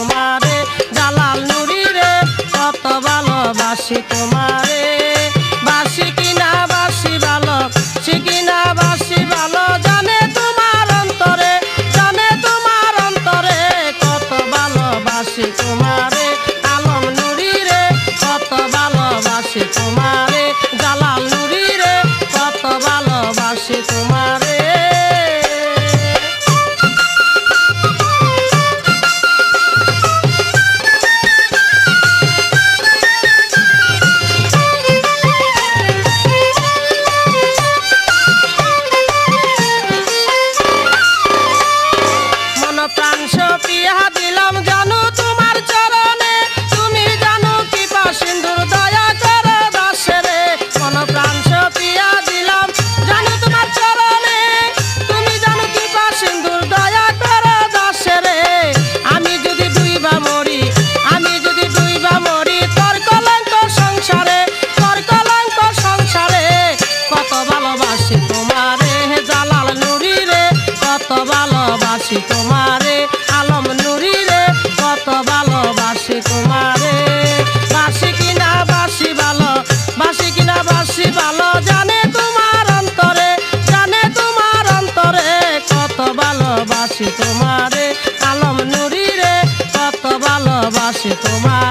তোমারে জালাল নুরি রে কত ভালোবাসি তোমার ভালোবাসি তোমারে, আলম নুরি রে কত ভালোবাসি তোমারে। বাসি কিনা বাসি ভালো, বাসি কিনা বাসি ভালো, জানে তোমার অন্তরে, জানে তোমার অন্তরে, কত ভালোবাসি তোমারে। আলম নুরি রে কত ভালোবাসি তোমার।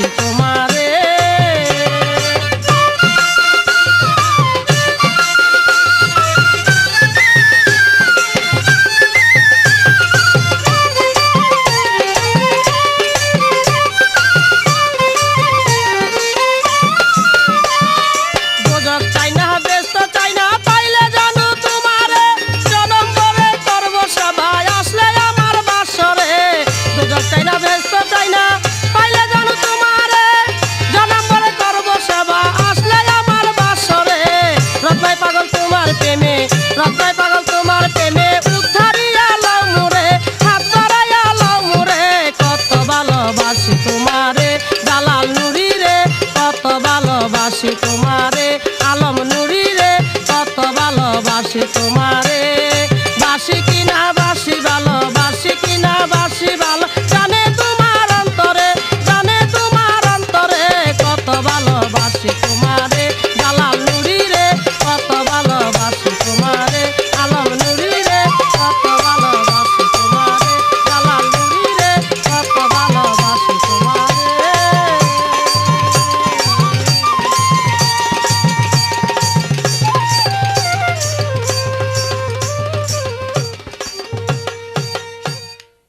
She. সে তোমার